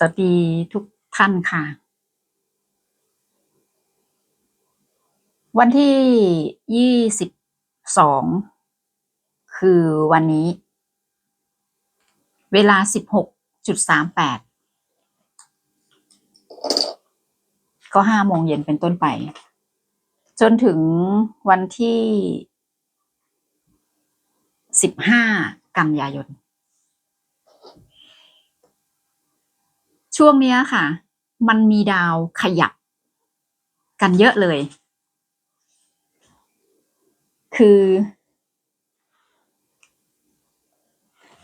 สวัสดีทุกท่านค่ะ วันที่ยี่สิบสองคือวันนี้ เวลาสิบหกจุดสามแปดก็ห้าโมงเย็นเป็นต้นไป จนถึงวันที่สิบห้ากันยายน ช่วงเนี้ยค่ะ มันมีดาวขยับ กันเยอะเลย คือ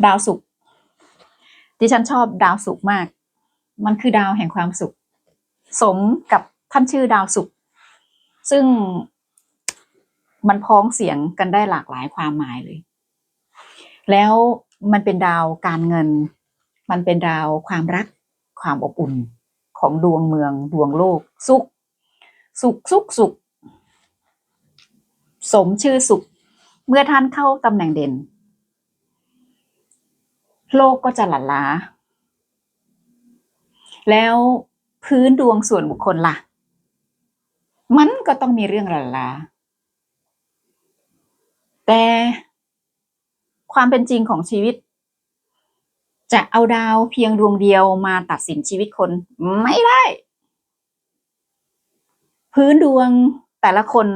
ดาวศุกร์ดิฉันชอบดาวศุกร์มาก มันคือดาวแห่งความสุข สมกับท่านชื่อดาวศุกร์ซึ่งมันพ้องเสียงกันได้หลากหลายความหมายเลย แล้วมันเป็นดาวการเงิน มันเป็นดาวความรัก ความอบอุ่นของดวงเมืองดวงโลก สุข สุขสุขสุข สมชื่อสุข เมื่อท่านเข้าตำแหน่งเด่น โลกก็จะหลั่นล้า แล้วพื้นดวงส่วนบุคคลล่ะ มันก็ต้องมีเรื่องหลั่นล้า แต่ความเป็นจริงของชีวิต จะเอาดาวเพียงดวงเดียวมาตัดสินชีวิตคนไม่ได้ พื้นดวงแต่ละคน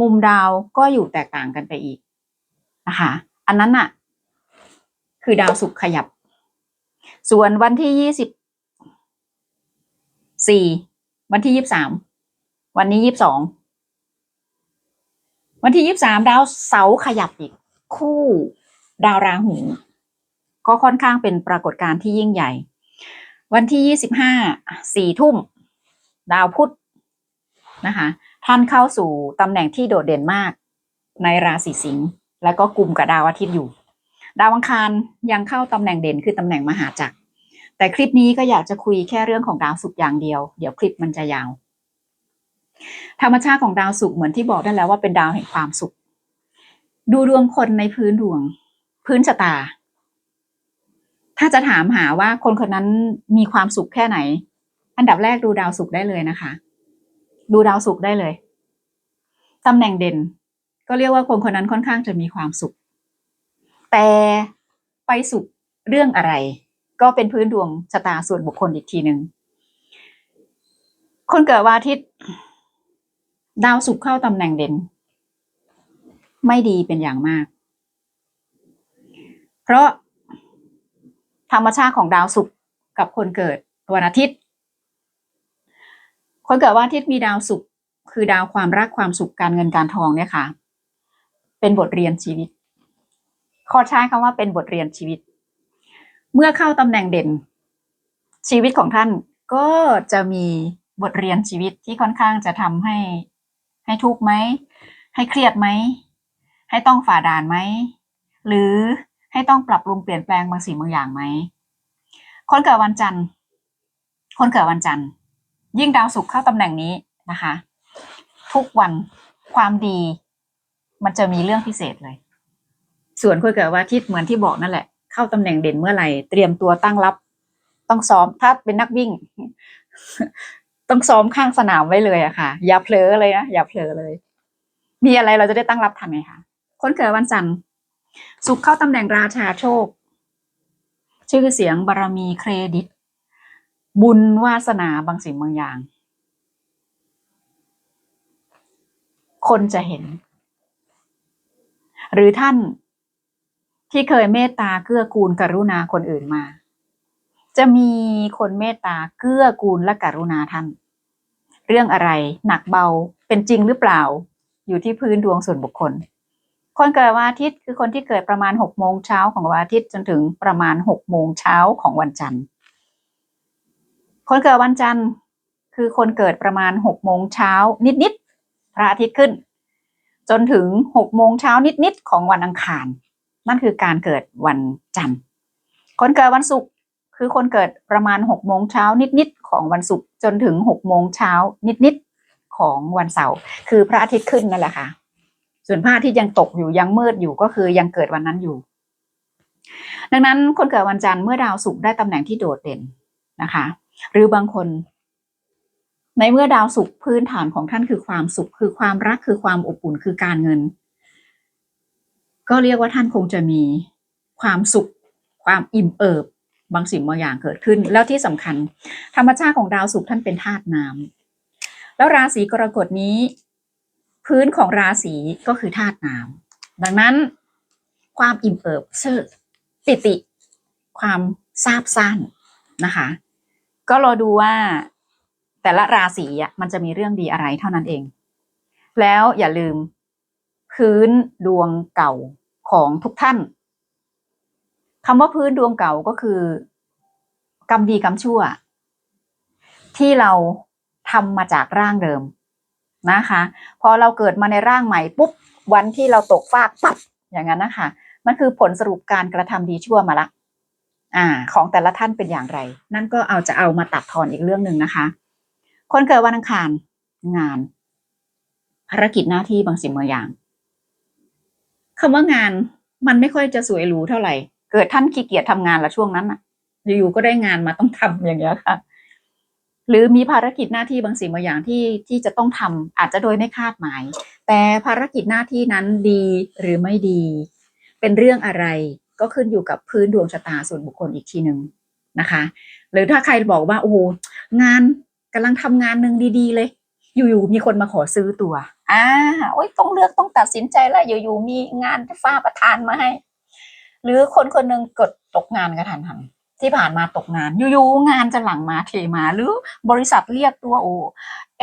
มุมดาวก็อยู่แตกต่างกันไปอีกนะคะอันนั้นน่ะคือดาวศุกร์ขยับ ส่วนวันที่ยี่สิบสี่วันที่ยี่สามวันนี้ยี่สองวันที่ยี่สามดาวเสาขยับอีก คู่ ดาวราหู ก็ค่อนข้างเป็นปรากฏการณ์ที่ยิ่งใหญ่ วันที่ยี่สิบห้าสี่ทุ่ม ดาวพุธนะคะท่านเข้าสู่ตำแหน่งที่โดดเด่นมากในราศีสิงห์แล้วก็กลุ่มกับดาวอาทิตย์อยู่ ดาวอังคารยังเข้าตำแหน่งเด่นคือตำแหน่งมหาจักร แต่คลิปนี้ก็อยากจะคุยแค่เรื่องของดาวศุกร์อย่างเดียว เดี๋ยวคลิปมันจะยาว ธรรมชาติของดาวศุกร์เหมือนที่บอกได้แล้วว่าเป็นดาวแห่งความสุข ดูดวงคนในพื้นดวง พื้นชะตา ถ้าจะถามหาว่าคนคนนั้นมีความสุขแค่ไหน อันดับแรกดูดาวศุกร์ได้เลยนะคะ ดูดาวศุกร์ได้เลยตำแหน่งเด่น ก็เรียกว่าคนคนนั้นค่อนข้างจะมีความสุข แต่ไปสุขเรื่องอะไร ก็เป็นพื้นดวงชะตาส่วนบุคคลอีกทีหนึ่งคนเกิดวันอาทิตย์ ดาวศุกร์เข้าตำแหน่งเด่น ไม่ดีเป็นอย่างมาก เพราะ ธรรมชาติของดาวศุกร์กับคนเกิดวันอาทิตย์ คนเกิดวันอาทิตย์มีดาวศุกร์คือดาวความรักความสุขการเงินการทองเนี่ยค่ะ เป็นบทเรียนชีวิต ขอใช้คำว่าเป็นบทเรียนชีวิต เมื่อเข้าตำแหน่งเด่น ชีวิตของท่านก็จะมีบทเรียนชีวิตที่ค่อนข้างจะทำให้ให้ทุกข์ไหมให้เครียดไหมให้ต้องฝ่าด่านไหมหรือ ให้ต้องปรับปรุงเปลี่ยนแปลงบางสิ่งบางอย่างไหมคนเกิดวันจันทร์ คนเกิดวันจันทร์ ยิ่งดาวศุกร์เข้าตำแหน่งนี้นะคะ ทุกวันความดี มันจะมีเรื่องพิเศษเลย ส่วนคนเกิดวันอาทิตย์เหมือนที่บอกนั่นแหละ เข้าตำแหน่งเด่นเมื่อไหร่เตรียมตัวตั้งรับ ต้องซ้อมถ้าเป็นนักวิ่ง ต้องซ้อมข้างสนามไว้เลยอะค่ะ อย่าเผลอเลยนะอย่าเผลอเลย มีอะไรเราจะได้ตั้งรับทันไงคะคนเกิดวันจันทร์ สุขเข้าตำแหน่งราชาโชค ชื่อเสียงบารมีเครดิต บุญวาสนาบางสิ่งบางอย่าง คนจะเห็น หรือท่านที่เคยเมตตาเกื้อกูลกรุณาคนอื่นมา จะมีคนเมตตาเกื้อกูลและกรุณาท่าน เรื่องอะไรหนักเบาเป็นจริงหรือเปล่า อยู่ที่พื้นดวงส่วนบุคคล คนเกิดวันอาทิตย์คือคนที่เกิดประมาณหกโมงเช้าของวันอาทิตย์จนถึงประมาณหกโมงเช้าของวันจันทร์ คนเกิดวันจันทร์คือคนเกิดประมาณหกโมงเช้านิดๆพระอาทิตย์ขึ้น จนถึงหกโมงเช้านิดๆของวันอังคาร นั่นคือการเกิดวันจันทร์ คนเกิดวันศุกร์คือคนเกิดประมาณหกโมงเช้านิดๆของวันศุกร์จนถึงหกโมงเช้านิดๆของวันเสาร์คือพระอาทิตย์ขึ้นนั่นแหละค่ะ ส่วนพระอาทิตย์ยังตกอยู่ยังมืดอยู่ก็คือยังเกิดวันนั้นอยู่ ดังนั้นคนเกิดวันจันทร์เมื่อดาวศุกร์ได้ตำแหน่งที่โดดเด่นนะคะ หรือบางคน ในเมื่อดาวสุขพื้นฐานของท่านคือความสุข คือความรักคือความอบอุ่นคือการเงิน ก็เรียกว่าท่านคงจะมีความสุข ความอิ่มเอิบบางสิ่งบางอย่างเกิดขึ้น แล้วที่สำคัญ ธรรมชาติของดาวสุขท่านเป็นธาตุน้ำแล้วราศีกรกฎนี้ พื้นของราศีก็คือธาตุน้ำดังนั้น ความอิ่มเอิบเชิดปิติ ความซาบซ่านนะคะ ก็รอดูว่าแต่ละราศีอะมันจะมีเรื่องดีอะไรเท่านั้นเอง แล้วอย่าลืมพื้นดวงเก่าของทุกท่านคำว่าพื้นดวงเก่าก็คือกรรมดีกรรมชั่ว ที่เราทำมาจากร่างเดิม นะคะ พอเราเกิดมาในร่างใหม่ปุ๊บวันที่เราตกฟากปั๊บอย่างนั้นนะคะมันคือผลสรุปการกระทำดีชั่วมาละอ่า ของแต่ละท่านเป็นอย่างไร นั่นก็เอาจะเอามาตัดทอนอีกเรื่องหนึ่งนะคะ คนเกิดวันอังคารงาน ภารกิจหน้าที่บางสิ่งบางอย่างคำว่างานมันไม่ค่อยจะสวยหรูเท่าไหร่ เกิดท่านขี้เกียจทำงานละช่วงนั้นอะอยู่ๆก็ได้งานมาต้องทำอย่างเงี้ยค่ะ หรือมีภารกิจหน้าที่บางสิ่งบางอย่างที่ที่จะต้องทำอาจจะโดยไม่คาดหมาย แต่ภารกิจหน้าที่นั้นดีหรือไม่ดี เป็นเรื่องอะไรก็ขึ้นอยู่กับพื้นดวงชะตาส่วนบุคคลอีกทีหนึ่งนะคะ หรือถ้าใครบอกว่าโอ้งานกำลังทำงานหนึ่งดี ๆ เลย อยู่ๆมีคนมาขอซื้อตัวอ่าโอ้ยต้องเลือกต้องตัดสินใจแล้วอยู่ๆมีงานฟ้าประทานมาให้ หรือคนคนหนึ่งกดตกงานกระทันหัน ที่ผ่านมาตกงานอยู่ๆงานจะหลังมาเทมา หรือบริษัทเรียกตัวโอ้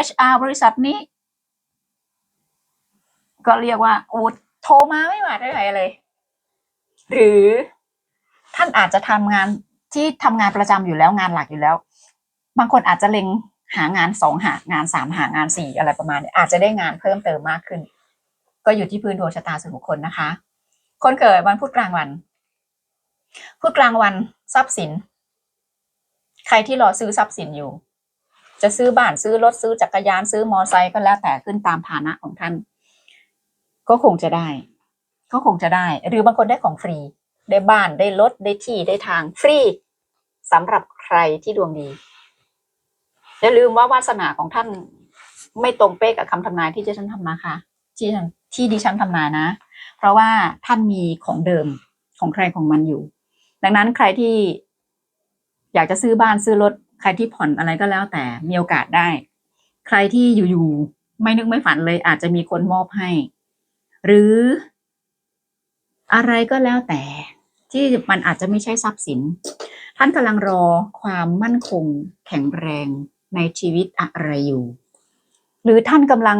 HR บริษัทนี้ ก็เรียกว่าโอ้โทรมาไม่มาได้ไหนเลย หรือท่านอาจจะทำงานที่ทำงานประจำอยู่แล้วงานหลักอยู่แล้ว บางคนอาจจะเล็งหางานสองหางานสามหางานสี่อะไรประมาณนี้อาจจะได้งานเพิ่มเติมมากขึ้น ก็อยู่ที่พื้นดวงชะตาส่วนบุคคลนะคะ คนเกิดวันพุธกลางวัน พุธกลางวันทรัพย์สิน ใครที่รอซื้อทรัพย์สินอยู่ จะซื้อบ้านซื้อรถซื้อจักรยานซื้อมอไซค์ก็แล้วแต่ขึ้นตามฐานะของท่าน ก็คงจะได้ ก็คงจะได้ หรือบางคนได้ของฟรี ได้บ้านได้รถได้ที่ได้ทางฟรีสำหรับใครที่ดวงดีอย่าลืมว่าวาสนาของท่านไม่ตรงเป๊ะกับคำทำนายที่ดิฉันทำนะคะที่ที่ดิฉันทำนายนะ เพราะว่าท่านมีของเดิมของใครของมันอยู่ ดังนั้นใครที่อยากจะซื้อบ้านซื้อรถ ใครที่ผ่อนอะไรก็แล้วแต่มีโอกาสได้ ใครที่อยู่ๆไม่นึกไม่ฝันเลย อาจจะมีคนมอบให้ หรืออะไรก็แล้วแต่ ที่มันอาจจะไม่ใช่ทรัพย์สิน ท่านกำลังรอความมั่นคง แข็งแรงในชีวิตอะไรอยู่ หรือท่านกำลัง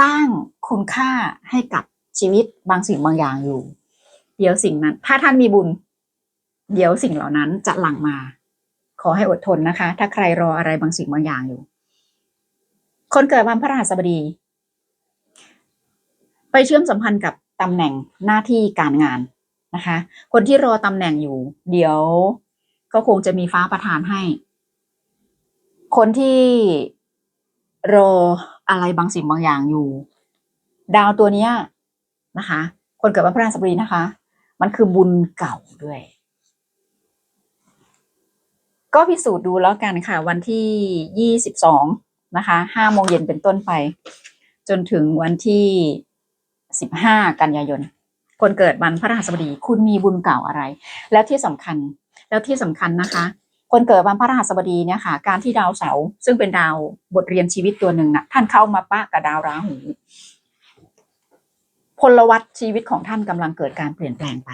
สร้างคุณค่าให้กับชีวิตบางสิ่งบางอย่างอยู่ เดี๋ยวสิ่งนั้น ถ้าท่านมีบุญ เดี๋ยวสิ่งเหล่านั้นจะหลั่งมา ขอให้อดทนนะคะ ถ้าใครรออะไรบางสิ่งบางอย่างอยู่ คนเกิดวันพระราสบดี ไปเชื่อมสัมพันธ์กับตำแหน่งหน้าที่การงานนะคะ คนที่รอตำแหน่งอยู่ เดี๋ยวก็คงจะมีฟ้าประทานให้ คนที่รออะไรบางสิ่งบางอย่างอยู่ ดาวตัวเนี้ยนะคะ คนเกิดวันพฤหัสบดีนะคะ มันคือบุญเก่าด้วย ก็พิสูจน์ดูแล้วกันค่ะ วันที่ยี่สิบสองนะคะห้าโมงเย็นเป็นต้นไป จนถึงวันที่สิบห้ากันยายน คนเกิดวันพฤหัสบดี คุณมีบุญเก่าอะไร แล้วที่สำคัญ แล้วที่สำคัญนะคะ คนเกิดวันพฤหัสบดีเนี่ยค่ะ การที่ดาวเสาร์ซึ่งเป็นดาวบทเรียนชีวิตตัวหนึ่งนะท่านเข้ามาปะกับดาวราหู พลวัตชีวิตของท่านกำลังเกิดการเปลี่ยนแปลงไป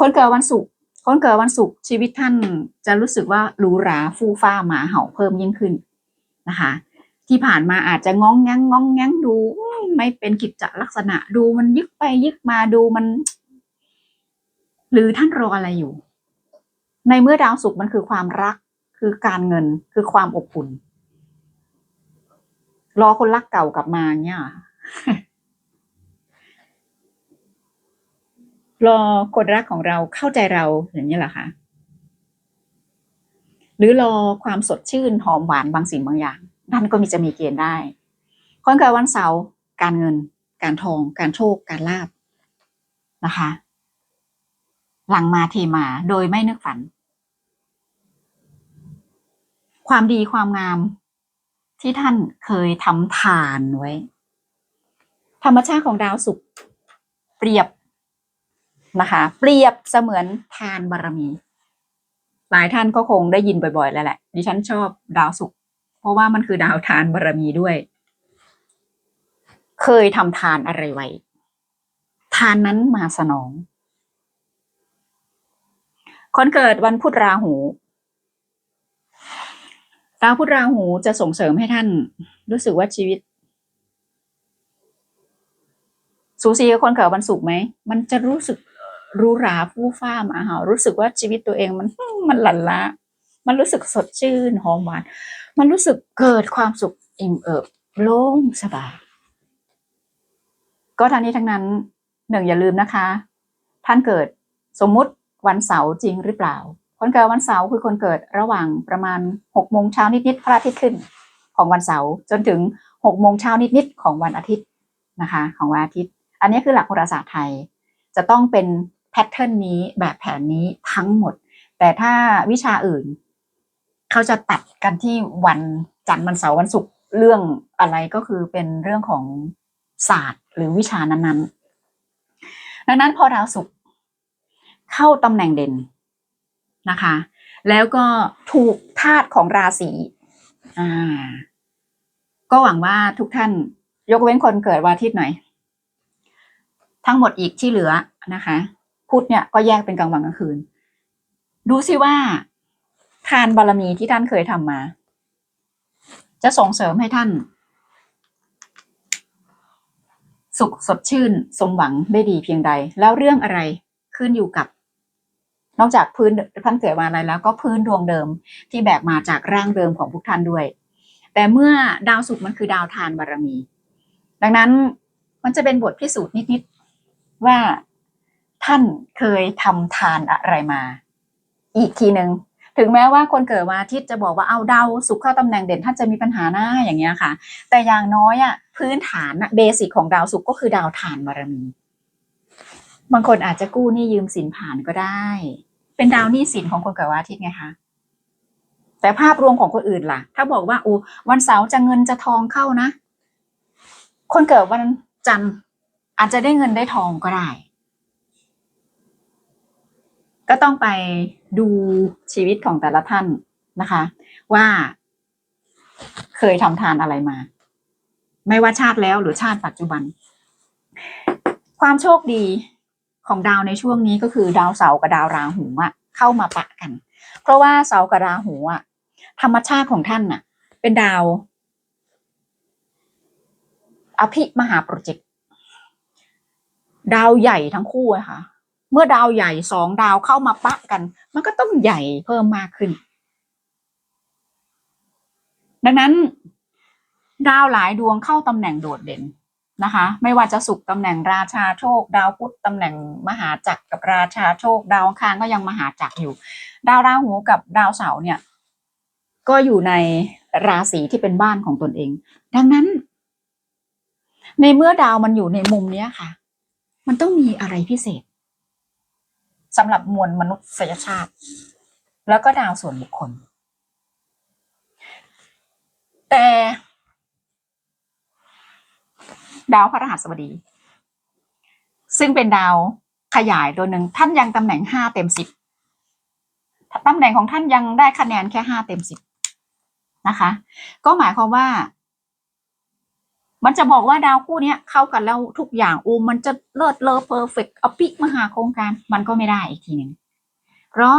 คนเกิดวันศุกร์ คนเกิดวันศุกร์ชีวิตท่านจะรู้สึกว่าหรูหราฟู่ฟ้าหมาเห่าเพิ่มยิ่งขึ้นนะคะ ที่ผ่านมาอาจจะง้องแงงง้องแงงดู ไม่เป็นกิจจลักษณะดูมันยึกไปยึกมาดูมัน หรือท่านรออะไรอยู่ ในเมื่อดาวศุกร์มันคือความรักคือการเงินคือความอบอุ่นรอคนรักเก่ากลับมาเนี่ย รอคนรักของเราเข้าใจเราอย่างนี้เหรอคะหรือรอความสดชื่นหอมหวานบางสิ่งบางอย่าง นั่นก็มีจะมีเกณฑ์ได้คนเกิดวันเสาร์การเงิน การทอง การโชค การลาบนะคะ หลังมาเทมาโดยไม่นึกฝัน ความดีความงามที่ท่านเคยทำทานไว้ ธรรมชาติของดาวศุกร์เปรียบ นะคะ เปรียบเสมือนทานบารมี หลายท่านก็คงได้ยินบ่อยๆ แล้วแหละ ดิฉันชอบดาวศุกร์เพราะว่ามันคือดาวทานบารมีด้วย เคยทำทานอะไรไว้ ทานนั้นมาสนอง คนเกิดวันพุธราหูดาวพุธราหูจะส่งเสริมให้ท่าน รู้สึกว่าชีวิต สูสีกับคนเกิดวันศุกร์ไหม มันจะรู้สึก รู้ราฟู่ฟ้ามาหารู้สึกว่าชีวิตตัวเองมันมันหลั่นละ มันรู้สึกสดชื่นหอมหวาน มันรู้สึกเกิดความสุขอิ่มเอิบโล่งสบาย ก็ทั้งนี้ทั้งนั้นหนึ่งอย่าลืมนะคะ ท่านเกิดสมมุติวันเสาร์จริงหรือเปล่า คนเกิดวันเสาร์คือคนเกิดระหว่างประมาณหกโมงเช้านิดๆพระอาทิตย์ขึ้นของวันเสาร์จนถึงหกโมงเช้านิดๆของวันอาทิตย์นะคะ ของวันอาทิตย์ อันนี้คือหลักโหราศาสตร์ไทยจะต้องเป็น พทเทิร์นนี้แบบแผนนี้ทั้งหมด แต่ถ้าวิชาอื่น เขาจะตัดกันที่วันจันทร์วันเสาร์วันศุกร์เรื่องอะไรก็คือเป็นเรื่องของศาสตร์ หรือวิชานั้นๆ ดังนั้นพอดาวศุกร์เข้าตำแหน่งเด่นนะคะ แล้วก็ถูกธาตุของราศีอ่าก็หวังว่าทุกท่านยกเว้นคนเกิดวันอาทิตย์หน่อย ทั้งหมดอีกที่เหลือนะคะ พุธเนี่ยก็แยกเป็นกลางวันกลางคืน ดูสิว่า ทานบารมีที่ท่านเคยทำมา จะส่งเสริมให้ท่าน สุขสดชื่น สมหวังได้ดีเพียงใด แล้วเรื่องอะไรขึ้นอยู่กับ นอกจากพื้นท่านเกิดมาอะไรแล้วก็พื้นดวงเดิมที่แบกมาจากร่างเดิมของพวกท่านด้วย แต่เมื่อดาวศุกร์มันคือดาวทานบารมี ดังนั้นมันจะเป็นบทพิสูจน์นิดๆว่า ท่านเคยทำทานอะไรมา อีกทีหนึ่งถึงแม้ว่าคนเกิดวันอาทิตย์จะบอกว่าเอาดาวสุขเข้าตำแหน่งเด่นท่านจะมีปัญหาหน้าอย่างเงี้ยค่ะ แต่อย่างน้อยอะพื้นฐานอะเบสิกของดาวสุขก็คือดาวฐานบารมี บางคนอาจจะกู้หนี้ยืมสินผ่านก็ได้ เป็นดาวหนี้สินของคนเกิดวันอาทิตย์ไงคะแต่ภาพรวมของคนอื่นล่ะ ถ้าบอกว่าโอ้วันเสาร์จะเงินจะทองเข้านะ คนเกิดวันจันทร์อาจจะได้เงินได้ทองก็ได้ ก็ต้องไปดูชีวิตของแต่ละท่านนะคะ ว่า เคยทำทานอะไรมา ไม่ว่าชาติแล้วหรือชาติปัจจุบัน ความโชคดีของดาวในช่วงนี้ก็คือดาวเสาร์กับดาวราหูอะเข้ามาปะกัน เพราะว่าเสาร์กับราหูอะธรรมชาติของท่านน่ะ เป็นดาว อภิมหาโปรเจกต์ดาวใหญ่ทั้งคู่อะค่ะ เมื่อดาวใหญ่สองดาวเข้ามาปะกัน มันก็ต้องใหญ่เพิ่มมากขึ้น ดังนั้น ดาวหลายดวงเข้าตำแหน่งโดดเด่นนะคะ ไม่ว่าจะสุขตำแหน่งราชาโชค ดาวพุธตำแหน่งมหาจักรกับราชาโชค ดาวคารก็ยังมหาจักรอยู่ ดาวราหูกับดาวเสาร์เนี่ย ก็อยู่ในราศีที่เป็นบ้านของตนเอง ดังนั้น ในเมื่อดาวมันอยู่ในมุมเนี้ยค่ะ มันต้องมีอะไรพิเศษ สำหรับมวลมนุษยชาติ แล้วก็ดาวส่วนบุคคล แต่ดาวพระรหัสบดี ซึ่งเป็นดาวขยายตัวหนึ่งท่านยังตำแหน่งห้าเต็มสิบตำแหน่งของท่านยังได้คะแนนแค่ห้าเต็มสิบนะคะ ก็หมายความว่า มันจะบอกว่าดาวคู่นี้เข้ากันแล้วทุกอย่างอูมันจะเลิศเลอเพอร์เฟกต์อปิมหาโครงการ มันก็ไม่ได้อีกทีหนึ่งเพราะ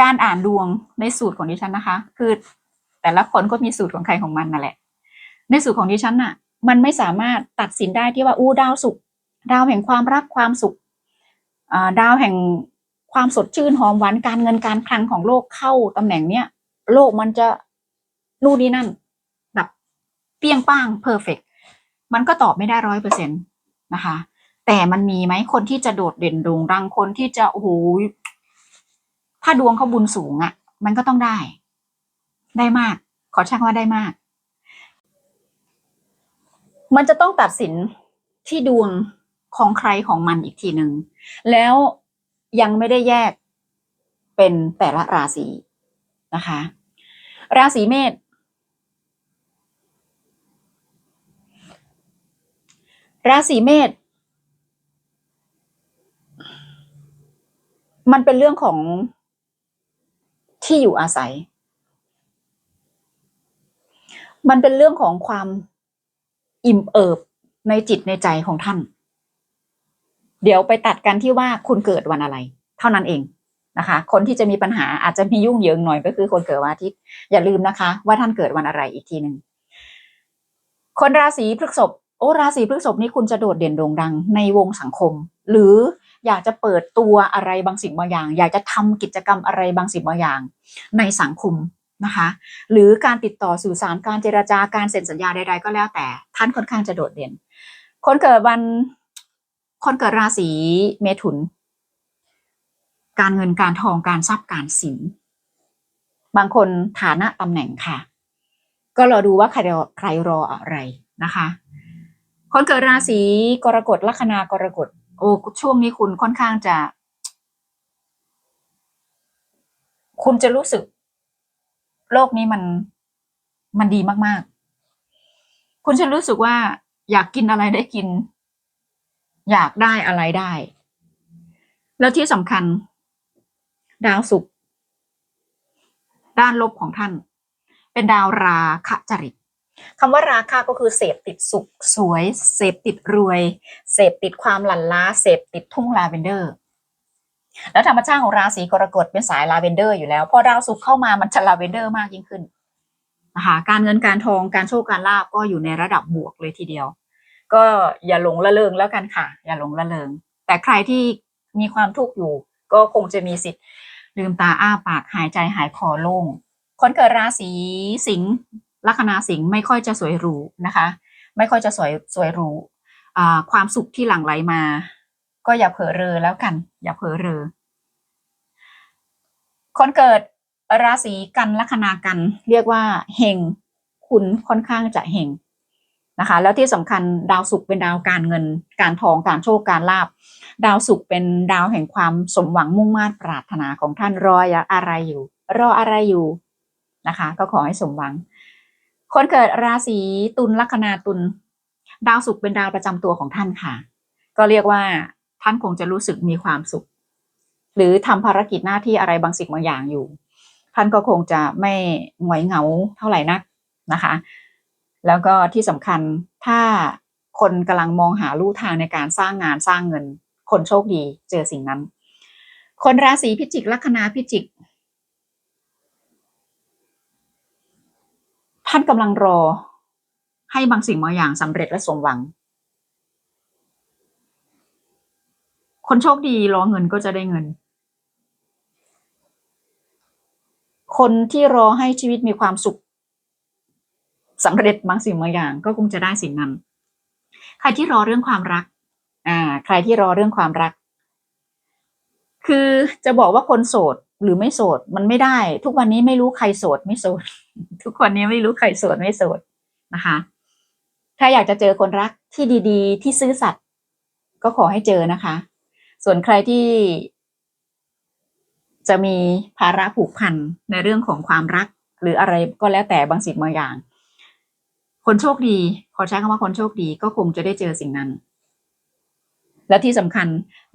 การอ่านดวงในสูตรของดิฉันนะคะ คือแต่ละคนก็มีสูตรของใครของมันนั่นแหละ ในสูตรของดิฉันน่ะ มันไม่สามารถตัดสินได้ที่ว่าอู้ดาวสุข ดาวแห่งความรักความสุขดาวแห่งความสดชื่นหอมหวานการเงินการคลังของโลกเข้าตำแหน่งเนี้ยโลกมันจะนู่นนี่นั่น เปี้ยงป้างเพอร์เฟกมันก็ตอบไม่ได้ร้อยเปอร์เซ็นตนะคะ แต่มันมีไหมคนที่จะโดดเด่นโด่งดังคนที่จะโอ้โหถ้าดวงเขาบุญสูงอะ่ะ มันก็ต้องได้ ได้มาก ขอช่างว่าได้มาก มันจะต้องตัดสินที่ดวงของใครของมันอีกทีหนึ่งแล้วยังไม่ได้แยกเป็นแต่ละราศีนะคะ ราศีเมษ ราศีเมษมันเป็นเรื่องของที่อยู่อาศัย มันเป็นเรื่องของความอิ่มเอิบในจิตในใจของท่าน เดี๋ยวไปตัดกันที่ว่าคุณเกิดวันอะไร เท่านั้นเองนะคะ คนที่จะมีปัญหาอาจจะมียุ่งเหยิงหน่อยก็คือคนเกิดวันอาทิตย์ อย่าลืมนะคะ ว่าท่านเกิดวันอะไรอีกทีหนึ่งคนราศีพฤษภ โอ้ราศีพฤษภนี่คุณจะโดดเด่นโด่งดังในวงสังคม หรืออยากจะเปิดตัวอะไรบางสิ่งบางอย่าง อยากจะทำกิจกรรมอะไรบางสิ่งบางอย่าง ในสังคมนะคะหรือการติดต่อสื่อสารการเจราจาการเซ็นสัญญาใด ๆ ก็แล้วแต่ท่านค่อนข้างจะโดดเด่น คนเกิดวันคนเกิดราศีเมถุน การเงินการทองการทรัพย์การสิน บางคนฐานะตำแหน่งค่ะ ก็รอดูว่าใครรอใครรออะไรนะคะ คนเกิดราศีกรกฎลัคนากรกฎโอ้ช่วงนี้คุณค่อนข้างจะ คุณจะรู้สึก โลกนี้มันมันดีมาก ๆ คุณจะรู้สึกว่า อยากกินอะไรได้กิน อยากได้อะไรได้ แล้วที่สำคัญ ดาวศุกร์ด้านลบของท่าน เป็นดาวราคะจริต คำว่าราคะก็คือเสพติดสุขสวย เสพติดรวย เสพติดความหลั่นล้า เสพติดทุ่งลาเวนเดอร์ แล้วธรรมชาติของราศีกรกฎเป็นสายลาเวนเดอร์อยู่แล้ว พอดาวศุกร์เข้ามามันจะลาเวนเดอร์มากยิ่งขึ้นนะคะการเงินการทองการโชคการลาบก็อยู่ในระดับบวกเลยทีเดียว ก็อย่าหลงละเลงแล้วกันค่ะ อย่าหลงละเลงแต่ใครที่มีความทุกข์อยู่ ก็คงจะมีสิทธิ์ลืมตาอ้าปากหายใจหายคอโล่งคนเกิดราศีสิงห์ ลัคนาสิงห์ไม่ค่อยจะสวยหรูนะคะ ไม่ค่อยจะสวยสวยหรูความสุขที่หลั่งไหลมา ก็อย่าเผลอเรอแล้วกัน อย่าเผลอเรอ คนเกิดราศีกันลัคนากัน เรียกว่าเฮงคุณค่อนข้างจะเฮงนะคะ แล้วที่สำคัญดาวศุกร์เป็นดาวการเงิน การทองการโชคการลาบดาวศุกร์เป็นดาวแห่งความสมหวังมุ่งมา่ปรารถนาของท่านรออะไรอยู่ รออะไรอยู่นะคะ ก็ขอให้สมหวัง คนเกิดราศีตุลลัคนาตุลดาวศุกร์เป็นดาวประจำตัวของท่านค่ะ ก็เรียกว่าท่านคงจะรู้สึกมีความสุข หรือทำภารกิจหน้าที่อะไรบางสิ่งบางอย่างอยู่ ท่านก็คงจะไม่หงอยเหงาเท่าไหร่นักนะคะ แล้วก็ที่สำคัญถ้าคนกำลังมองหาลู่ทางในการสร้างงานสร้างเงิน คนโชคดีเจอสิ่งนั้น คนราศีพิจิกลัคนาพิจิก ท่านกำลังรอ ให้บางสิ่งบางอย่างสำเร็จและสมหวัง คนโชคดีรอเงินก็จะได้เงิน คนที่รอให้ชีวิตมีความสุขสำเร็จบางสิ่งบางอย่าง ก็คงจะได้สิ่งนั้น ใครที่รอเรื่องความรัก อ่า ใครที่รอเรื่องความรัก คือจะบอกว่าคนโสดหรือไม่โสดมันไม่ได้ ทุกวันนี้ไม่รู้ใครโสดไม่โสด ทุกวันนี้ไม่รู้ใครโสดไม่โสดนะคะ ถ้าอยากจะเจอคนรักที่ดีๆ ที่ซื่อสัตย์ก็ขอให้เจอนะคะ ส่วนใครที่ จะมีภาระผูกพันในเรื่องของความรัก หรืออะไรก็แล้วแต่บางสิ่งบางอย่าง คนโชคดีขอใช้คำว่าคนโชคดีก็คงจะได้เจอสิ่งนั้น และที่สำคัญ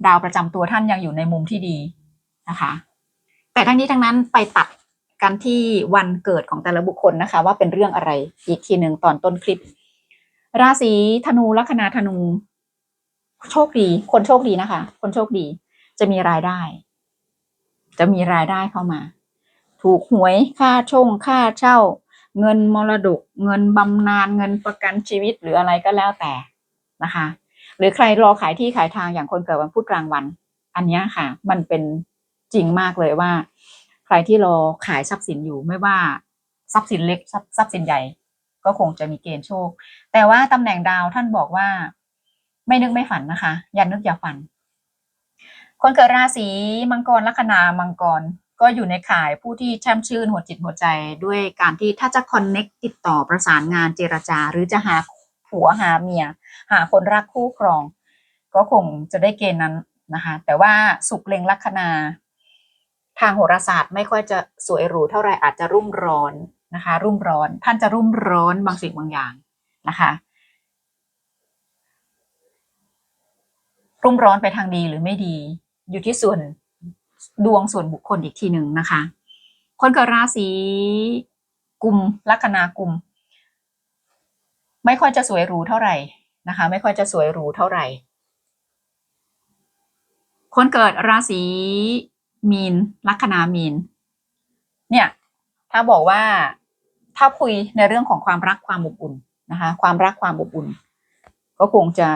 ดาวประจำตัวท่านยังอยู่ในมุมที่ดีนะคะ แต่ทั้งนี้ทั้งนั้นไปตัด กันที่วันเกิดของแต่ละบุคคลนะคะ ว่าเป็นเรื่องอะไรอีกทีหนึ่งตอนต้นคลิป ราศีธนูลัคนาธนู โชคดี คนโชคดีนะคะ คนโชคดี จะมีรายได้ จะมีรายได้เข้ามา ถูกหวยค่าช่งค่าเช่า เงินมรดก เงินบำนาญเงินประกันชีวิตหรืออะไรก็แล้วแต่นะคะ หรือใครรอขายที่ขายทางอย่างคนเกิดวันพุธกลางวัน อันนี้ค่ะ มันเป็นจริงมากเลยว่า ใครที่รอขายทรัพย์สินอยู่ไม่ว่าทรัพย์สินเล็กทรัพย์สินใหญ่ ก็คงจะมีเกณฑ์โชค แต่ว่าตำแหน่งดาวท่านบอกว่า ไม่นึกไม่ฝันนะคะ อย่านึกอย่าฝัน คนเกิดราศีมังกรลัคนามังกรก็อยู่ในข่ายผู้ที่แช่มชื่นหัวจิตหัวใจด้วยการที่ถ้าจะคอนเน็กติดต่อประสานงานเจรจา หรือจะหาผัวหาเมีย หาคนรักคู่ครอง ก็คงจะได้เกณฑ์นั้นนะคะ แต่ว่าสุขเล็งลัคนา ทางโหราศาสตร์ไม่ค่อยจะสวยหรูเท่าไหร่อาจจะรุ่มร้อนนะคะ รุ่มร้อน ท่านจะรุ่มร้อนบางสิ่งบางอย่างนะคะ รุ่มร้อนไปทางดีหรือไม่ดี อยู่ที่ส่วนดวงส่วนบุคคลอีกทีหนึ่งนะคะ คนเกิดราศีกุมลัคนากุม ไม่ค่อยจะสวยหรูเท่าไหร่นะคะ ไม่ค่อยจะสวยหรูเท่าไหร่ คนเกิดราศี มีนลัคนามีน เนี่ย ถ้าบอกว่าถ้าคุยในเรื่องของความรักความอบอุ่นนะคะ ความรักความอบอุ่น ก็คงจะ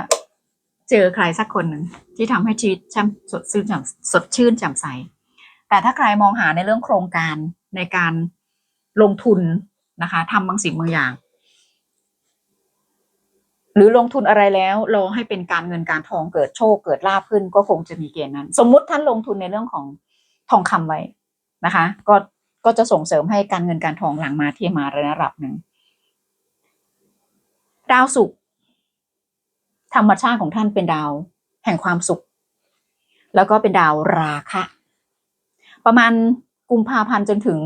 เจอใครสักคนหนึ่งที่ทำให้ชีวิตช่ำสดชื่นแสดชื่นแจ่มใส แต่ถ้าใครมองหาในเรื่องโครงการในการลงทุนนะคะทำบางสิ่งบางอย่าง หรือลงทุนอะไรแล้วรอให้เป็นการเงินการทองเกิดโชคเกิดลาภขึ้นก็คงจะมีเกณฑ์นั้น สมมุติท่านลงทุนในเรื่องของ ทองคำไว้นะคะ ก็ก็จะส่งเสริมให้การเงินการทองหลังมาที่มาระดับหนึ่งดาวศุกร์ธรรมชาติของท่านเป็นดาว แห่งความสุข แล้วก็เป็นดาวราคะ ประมาณกุมภาพันธ์จนถึง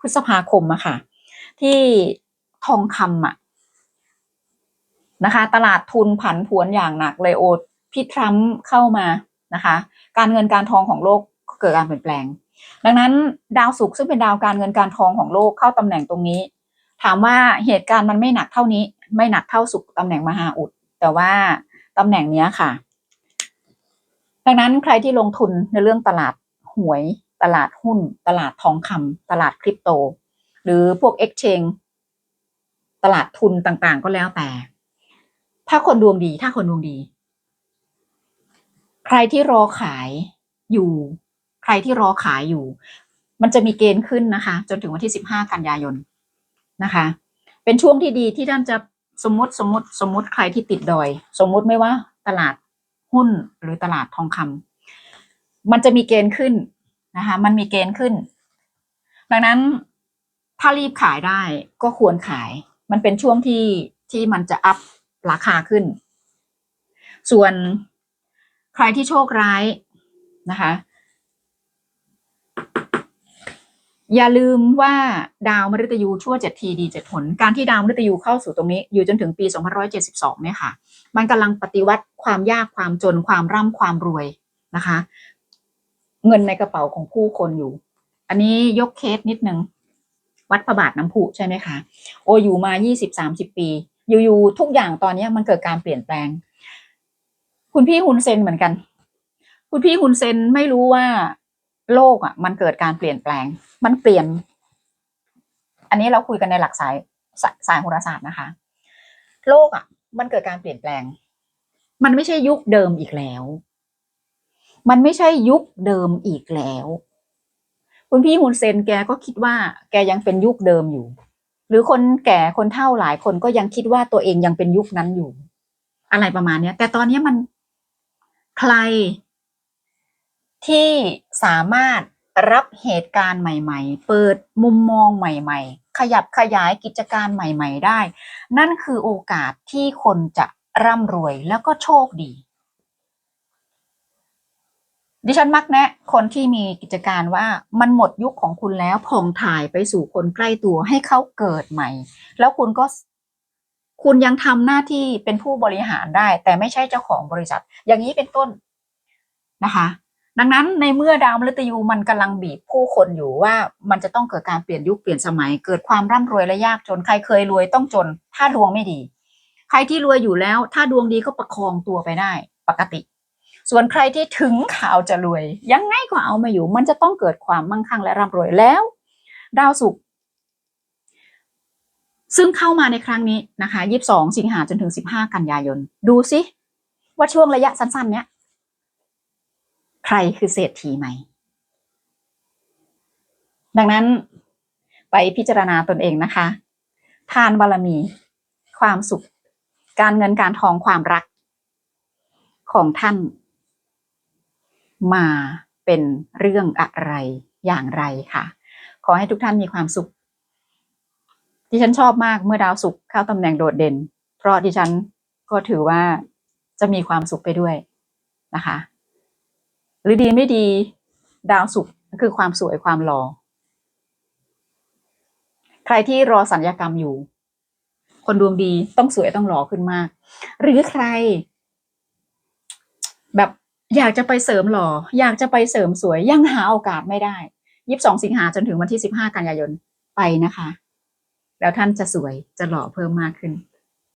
พฤษภาคมอะค่ะ ที่ทองคำอะนะคะ ตลาดทุนผันผวนอย่างหนักเลยโอพี่ทรัมป์เข้ามานะคะ การเงินการทองของโลก เกิดการเปลี่ยนแปลง ดังนั้นดาวศุกร์ซึ่งเป็นดาวการเงินการทองของโลกเข้าตำแหน่งตรงนี้ ถามว่าเหตุการณ์มันไม่หนักเท่านี้ ไม่หนักเท่าศุกร์ตำแหน่งมหาอุด แต่ว่าตำแหน่งเนี้ยค่ะ ดังนั้นใครที่ลงทุนในเรื่องตลาดหวย ตลาดหุ้น ตลาดทองคำตลาดคริปโต หรือพวก exchange ตลาดทุนต่างๆ ก็แล้วแต่ ถ้าคนดวงดี ถ้าคนดวงดี ใครที่รอขายอยู่ ใครที่รอขายอยู่ มันจะมีเกณฑ์ขึ้นนะคะ จนถึงวันที่15กันยายนนะคะ เป็นช่วงที่ดีที่ท่านจะสมมติสมมติสมมติใครที่ติดดอย สมมติไม่ว่าตลาดหุ้นหรือตลาดทองคำมันจะมีเกณฑ์ขึ้นนะคะ มันมีเกณฑ์ขึ้น ดังนั้นถ้ารีบขายได้ก็ควรขาย มันเป็นช่วงที่ที่มันจะอัพราคาขึ้น ส่วนใครที่โชคร้ายนะคะ อย่าลืมว่าดาวมฤตยูชั่วเจ็ดทีดีเจ็ดผล การที่ดาวมฤตยูเข้าสู่ตรงนี้ อยู่จนถึงปี 2572 เนี่ยค่ะ มันกำลังปฏิวัติความยากความจนความร่ำความรวยนะคะ เงินในกระเป๋าของผู้คนอยู่ อันนี้ยกเคสนิดนึง วัดพระบาทน้ำพุใช่ไหมคะ โออยู่มา 20-30 ปี อยู่ๆทุกอย่างตอนนี้มันเกิดการเปลี่ยนแปลง คุณพี่ฮุนเซนเหมือนกัน คุณพี่ฮุนเซนไม่รู้ว่า โลกอะ มันเกิดการเปลี่ยนแปลง มันเปลี่ยน อันนี้เราคุยกันในหลักสายสายสายโหราศาสตร์นะคะ โลกอะ มันเกิดการเปลี่ยนแปลง มันไม่ใช่ยุคเดิมอีกแล้ว มันไม่ใช่ยุคเดิมอีกแล้ว คุณพี่ฮุนเซนแกก็คิดว่า แกยังเป็นยุคเดิมอยู่ หรือคนแก่คนเฒ่าหลายคนก็ยังคิดว่าตัวเองยังเป็นยุคนั้นอยู่ อะไรประมาณเนี้ย แต่ตอนนี้มันใคร ที่สามารถรับเหตุการณ์ใหม่ ๆ เปิดมุมมองใหม่ ๆ ขยับขยายกิจการใหม่ ๆ ได้ นั่นคือโอกาสที่คนจะร่ำรวยแล้วก็โชคดี ดิฉันมักแนะ คนที่มีกิจการว่ามันหมดยุคของคุณแล้วผ่องถ่ายไปสู่คนใกล้ตัวให้เขาเกิดใหม่ แล้วคุณก็คุณยังทำหน้าที่เป็นผู้บริหารได้ แต่ไม่ใช่เจ้าของบริษัท อย่างนี้เป็นต้นนะคะ ดังนั้นในเมื่อดาวมฤตยูมันกำลังบีบผู้คนอยู่ว่ามันจะต้องเกิดการเปลี่ยนยุคเปลี่ยนสมัย เกิดความร่ำรวยและยากจนใครเคยรวยต้องจน ถ้าดวงไม่ดี ใครที่รวยอยู่แล้ว ถ้าดวงดีก็ประคองตัวไปได้ปกติ ส่วนใครที่ถึงข่าวจะรวย ยังไงก็เอาไม่อยู่ มันจะต้องเกิดความมั่งคั่งและร่ำรวยแล้ว ดาวศุกร์ซึ่งเข้ามาในครั้งนี้นะคะ 22 สิงหาจนถึง 15 กันยายน ดูสิว่าช่วงระยะสั้นๆ เนี้ย ใครคือเศรษฐีไหม ดังนั้นไปพิจารณาตนเองนะคะ ทานบารมี ความสุข การเงินการทองความรัก ของท่าน มาเป็นเรื่องอะไรอย่างไรค่ะ ขอให้ทุกท่านมีความสุข ดิฉันชอบมากเมื่อดาวศุกร์เข้าตำแหน่งโดดเด่น เพราะดิฉันก็ถือว่าจะมีความสุขไปด้วยนะคะ หรือดีไม่ดี ดาวศุกร์ก็คือความสวยความหล่อใครที่รอสัญญกรรมอยู่ คนดวงดีต้องสวยต้องหล่อขึ้นมาก หรือใคร แบบอยากจะไปเสริมหล่อ อยากจะไปเสริมสวยยังหาโอกาสไม่ได้ยี่สิบสองสิงหาจนถึงวันที่สิบห้ากันยายนไปนะคะ แล้วท่านจะสวยจะหล่อเพิ่มมากขึ้น